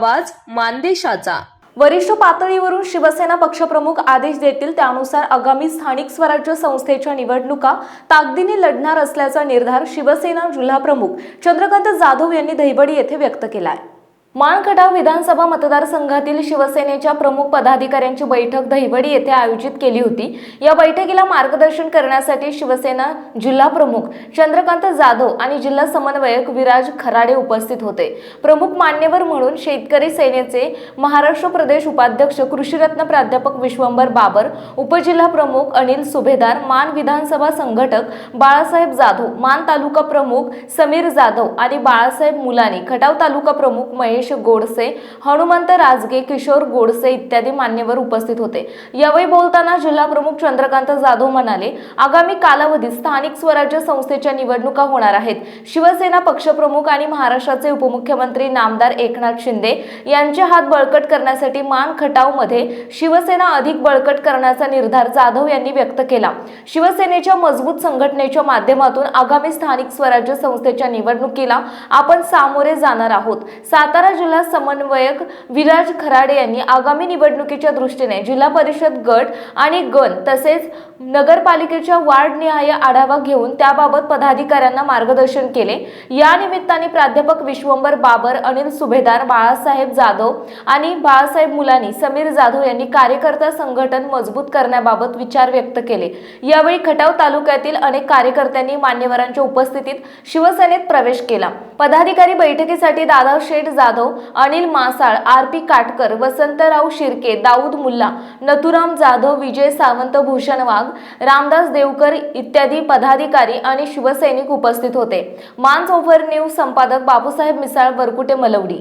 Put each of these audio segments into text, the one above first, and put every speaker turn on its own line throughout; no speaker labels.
आवाज मानदेशाचा.
वरिष्ठ पातळीवरून शिवसेना पक्षप्रमुख आदेश देतील त्यानुसार आगामी स्थानिक स्वराज्य संस्थेच्या निवडणुका ताकदीने लढणार असल्याचा निर्धार शिवसेना जिल्हाप्रमुख चंद्रकांत जाधव यांनी दहिबडी येथे व्यक्त केला आहे माणखटाव विधानसभा मतदारसंघातील शिवसेनेच्या प्रमुख पदाधिकाऱ्यांची बैठक दहिवडी येथे आयोजित केली होती. या बैठकीला मार्गदर्शन करण्यासाठी शिवसेना जिल्हा प्रमुख चंद्रकांत जाधव आणि जिल्हा समन्वयक विराज खराडे उपस्थित होते. प्रमुख मान्यवर म्हणून शेतकरी सेनेचे महाराष्ट्र प्रदेश उपाध्यक्ष कृषीरत्न प्राध्यापक विश्वंभर बाबर उपजिल्हा प्रमुख अनिल सुभेदार मान विधानसभा संघटक बाळासाहेब जाधव मान तालुका प्रमुख समीर जाधव आणि बाळासाहेब मुलानी खटाव तालुका प्रमुख महेश गणेश गोडसे हनुमंत राजगे किशोर गोडसे इत्यादी मान्यवर उपस्थित होते. यावेळी बोलताना जिल्हा प्रमुख चंद्रकांत जाधव म्हणाले आगामी कालावधीत स्थानिक स्वराज्य संस्थेच्या निवडणुका होणार आहेत. शिवसेना पक्षप्रमुख आणि महाराष्ट्राचे उपमुख्यमंत्री नामदार एकनाथ शिंदे यांचे हात बळकट करण्यासाठी मान खटावमध्ये शिवसेना अधिक बळकट करण्याचा निर्धार जाधव यांनी व्यक्त केला. शिवसेनेच्या मजबूत संघटनेच्या माध्यमातून आगामी स्थानिक स्वराज्य संस्थेच्या निवडणुकीला आपण सामोरे जाणार आहोत. सातारा जिल्हा समन्वयक विराज खराडे यांनी आगामी निवडणुकीच्या दृष्टीने जिल्हा परिषद गट आणि गण तसेच नगरपालिकेच्या वार्डनिहाय आढावा घेऊन त्याबाबत पदाधिकाऱ्यांना मार्गदर्शन केले. या निमित्ताने प्राध्यापक विश्वंभर बाबर अनिल सुभेदार बाळासाहेब जाधव आणि बाळासाहेब मुलानी समीर जाधव यांनी कार्यकर्ता संघटन मजबूत करण्याबाबत विचार व्यक्त केले. यावेळी खटाव तालुक्यातील अनेक कार्यकर्त्यांनी मान्यवरांच्या उपस्थितीत शिवसेनेत प्रवेश केला. पदाधिकारी बैठकीसाठी दादा शेठ जाधव अनिल मासाळ आर पी काटकर वसंतराव शिर्के दाऊद मुल्ला नथुराम जाधव विजय सावंत भूषण वाघ रामदास देवकर इत्यादी पदाधिकारी आणि शिवसैनिक उपस्थित होते. मान्स ओव्हर न्यूज संपादक बाबूसाहेब मिसाळ वरकुटे मलवडी.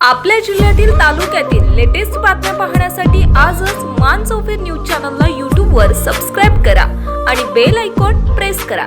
आपल्या जिल्ह्यातील तालुक्यातील लेटेस्ट बातम्या पाहण्यासाठी आजच मान चौफेर न्यूज चॅनलला यूट्यूबवर सबस्क्राईब करा आणि बेल आयकॉन प्रेस करा.